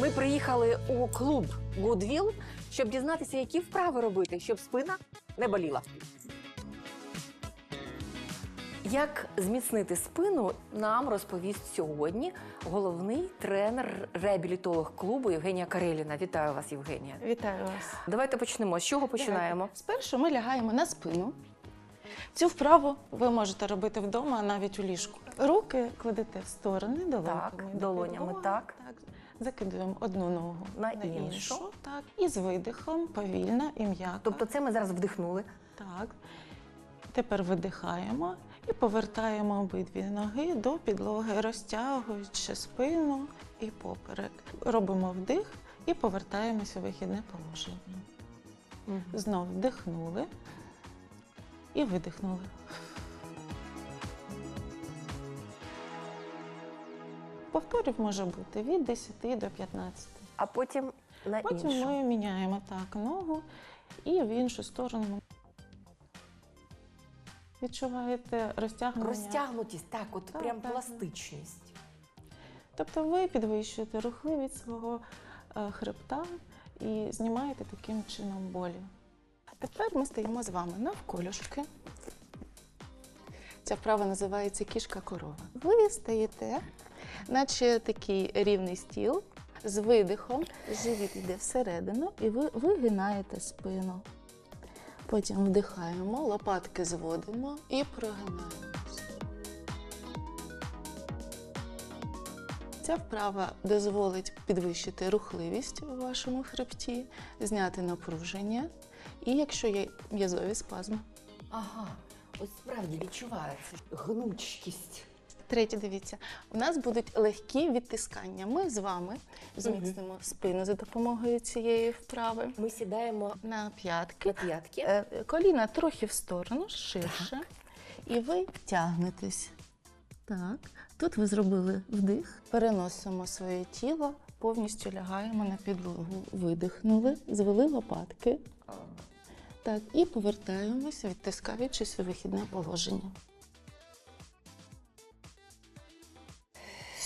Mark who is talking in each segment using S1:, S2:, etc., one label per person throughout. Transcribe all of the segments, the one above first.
S1: Ми приїхали у клуб Goodwill, щоб дізнатися, які вправи робити, щоб спина не боліла. Як зміцнити спину, нам розповість сьогодні головний тренер реабілітолог клубу Євгенія Кареліна. Вітаю вас, Євгенія.
S2: Вітаю вас.
S1: Давайте почнемо. З чого починаємо?
S2: Давайте. Спершу ми лягаємо на спину. Цю вправу ви можете робити вдома, навіть у ліжку. Руки кладете в сторони, долоньками.
S1: Так, долонями, так.
S2: так. Закидуємо одну ногу
S1: На іншу.
S2: Так. І з видихом повільно і м'яко.
S1: Тобто, це ми зараз вдихнули.
S2: Так. Тепер видихаємо і повертаємо обидві ноги до підлоги, розтягуючи спину і поперек. Робимо вдих і повертаємося у вихідне положення. Знов вдихнули і видихнули. Повторів може бути від 10 до 15.
S1: А потім на
S2: Потім
S1: іншу.
S2: ми міняємо так ногу і в іншу сторону. Відчуваєте розтягнення?
S1: Розтягнутість, так, от
S2: Так,
S1: прям
S2: так.
S1: пластичність.
S2: Тобто ви підвищуєте рухливість свого е, хребта і знімаєте таким чином болі. А тепер ми стоїмо з вами навколюшки. Ця вправа називається кішка корова. Ви стоїте, наче такий рівний стіл, з видихом, живіт йде всередину, і ви вигинаєте спину. Потім вдихаємо, лопатки зводимо і прогинаємося. Ця вправа дозволить підвищити рухливість у вашому хребті, зняти напруження і якщо є м'язові спазми.
S1: Ага, ось справді відчувається гнучкість.
S2: Третє, дивіться, у нас будуть легкі відтискання. Ми з вами зміцнимо спину за допомогою цієї вправи.
S1: Ми сідаємо
S2: На п'ятки.
S1: на п'ятки.
S2: Е, Коліна трохи в сторону, ширше. І ви тягнетесь. Так. Тут ви зробили вдих. Переносимо своє тіло, повністю лягаємо на підлогу. Видихнули, звели лопатки. Так, і повертаємося, відтискаючись у вихідне положення.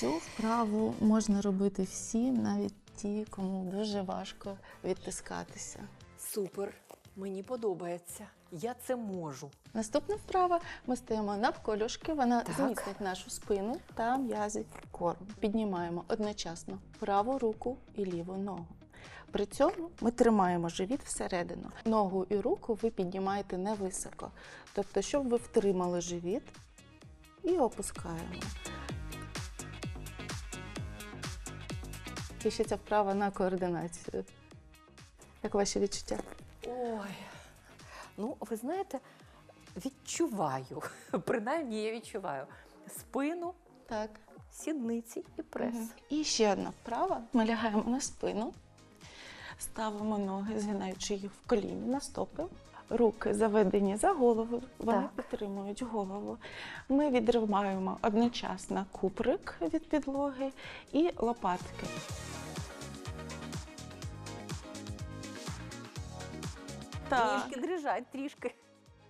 S2: Цю вправу можна робити всім, навіть ті, кому дуже важко відтискатися.
S1: Супер. Мені подобається. Я це можу.
S2: Наступна вправа. Ми стоїмо навколюшки, вона
S1: Так.
S2: зміцнить нашу спину та м'язи кору. Піднімаємо одночасно праву руку і ліву ногу. При цьому ми тримаємо живіт всередину. Ногу і руку ви піднімаєте невисоко. Тобто, щоб ви втримали живіт і опускаємо. Ще ця вправа на координацію. Як ваші відчуття?
S1: Ой. Ну, ви знаєте, відчуваю. Принаймні я відчуваю спину,
S2: Так.
S1: сідниці і прес.
S2: Мгм. І ще одна вправа. Ми лягаємо на спину, ставимо ноги, згинаючи їх в коліні на стопи. Руки заведені за голову, вони
S1: Так.
S2: підтримують голову. Ми відриваємо одночасно куприк від підлоги і лопатки. Так.
S1: Трішки дрижать, трішки.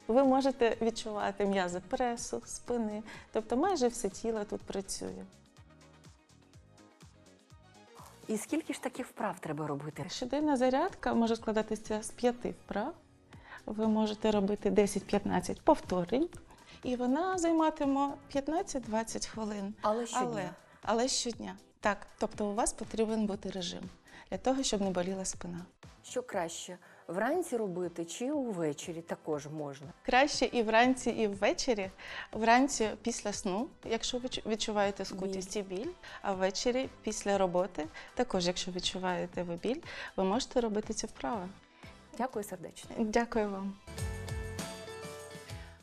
S2: Ви можете відчувати м'язи пресу, спини, тобто майже все тіло тут працює.
S1: І скільки ж таких вправ треба робити?
S2: Щоденна зарядка може складатися з п'яти вправ. Ви можете робити 10-15 повторень, і вона займатиме 15-20 хвилин.
S1: Але щодня.
S2: Але, але щодня. Так, тобто у вас потрібен бути режим для того, щоб не боліла спина.
S1: Що краще вранці робити чи увечері також можна?
S2: Краще і вранці, і ввечері. Вранці після сну, якщо ви чу- відчуваєте скутість і біль, а ввечері після роботи, також, якщо відчуваєте ви біль, ви можете робити ці вправи.
S1: Дякую сердечно.
S2: Дякую вам.